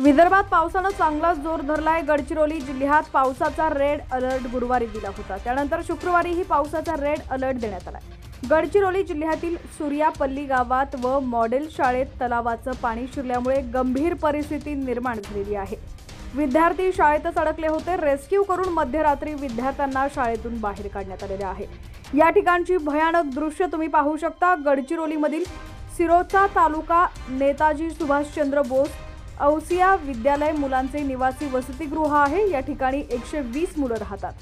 विदर्भात पावसानं चांगलाच जोर धरलाय. गडचिरोली जिल्ह्यात पावसाचा रेड अलर्ट गुरुवारी दिला होता. त्यानंतर शुक्रवारीही पावसाचा रेड अलर्ट देण्यात आला गडचिरोली जिल्ह्यातील सूर्यापल्ली गावात व मॉडेल शाळेत तलावाचं पाणी शिरल्यामुळे गंभीर परिस्थिती निर्माण झालेली आहे. विद्यार्थी शाळेतच अडकले होते. रेस्क्यू करून मध्यरात्री विद्यार्थ्यांना शाळेतून बाहेर काढण्यात आलेले आहे. या ठिकाणची भयानक दृश्य तुम्ही पाहू शकता. गडचिरोलीमधील सिरोचा तालुका नेताजी सुभाषचंद्र बोस औसिया विद्यालय मुलांचे निवासी वसतिगृह आहे. या ठिकाणी एकशे वीस मुलं राहतात.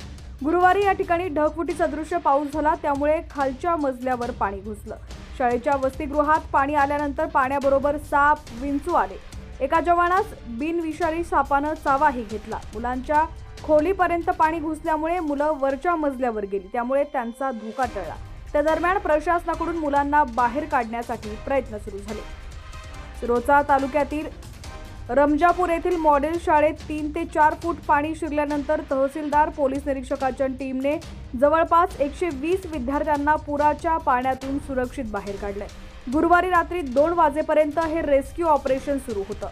गुरुवारी या ठिकाणी ढगफुटी सदृश पाऊस झाला. त्यामुळे खालच्या मजल्यावर पाणी घुसलं. शाळेच्या वसतिगृहात पाणी आल्यानंतर पाण्याबरोबर साप विंचू आले. एका जवानास बिनविषारी सापानं चावाही घेतला. मुलांच्या खोलीपर्यंत पाणी घुसल्यामुळे मुलं वरच्या मजल्यावर गेली. त्यामुळे त्यांचा धोका टळला. त्या दरम्यान प्रशासनाकडून मुलांना बाहेर काढण्यासाठी प्रयत्न सुरू झाले. सिरोचा तालुक्यातील रमजापूर येथील मॉडेल शाळेत तीन ते चार फूट पाणी शिरल्यानंतर तहसीलदार पोलीस निरीक्षकाच्या टीमने जवळपास एकशे वीस विद्यार्थ्यांना पुराच्या पाण्यातून सुरक्षित बाहेर काढले गुरुवारी रात्री दोन वाजेपर्यंत हे रेस्क्यू ऑपरेशन सुरू होतं.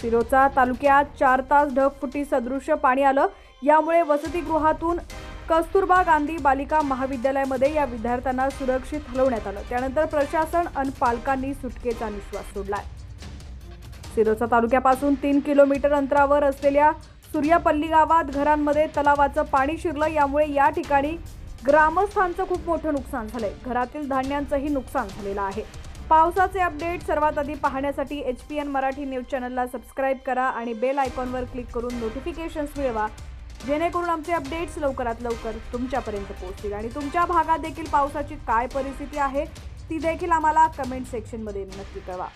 सिरोचा तालुक्यात चार तास ढगफुटी सदृश्य पाणी आलं. यामुळे वसतिगृहातून कस्तुरबा गांधी बालिका महाविद्यालयामध्ये या विद्यार्थ्यांना सुरक्षित हलवण्यात आलं. त्यानंतर प्रशासन आणि पालकांनी सुटकेचा निश्वास सोडलाय. सिरोचा तालुक्यापासून तीन किलोमीटर अंतरावर असलेल्या सूर्यापल्ली गावात घरांमध्ये तलावाचं पाणी शिरलं. यामुळे या ठिकाणी ग्रामस्थांचं खूप मोठं नुकसान झालंय. घरातील धान्यांचंही नुकसान झालेलं आहे. पावसाचे अपडेट सर्वात आधी पाहण्यासाठी H P N Marathi news चॅनलला सबस्क्राईब करा आणि बेल आयकॉनवर क्लिक करून नोटिफिकेशन्स मिळवा. जेणेकरून आमचे अपडेट्स लवकरात लवकर तुमच्यापर्यंत पोहोचतील. आणि तुमच्या भागात देखील पावसाची काय परिस्थिती आहे ती देखील आम्हाला कमेंट सेक्शनमध्ये नक्की कळवा.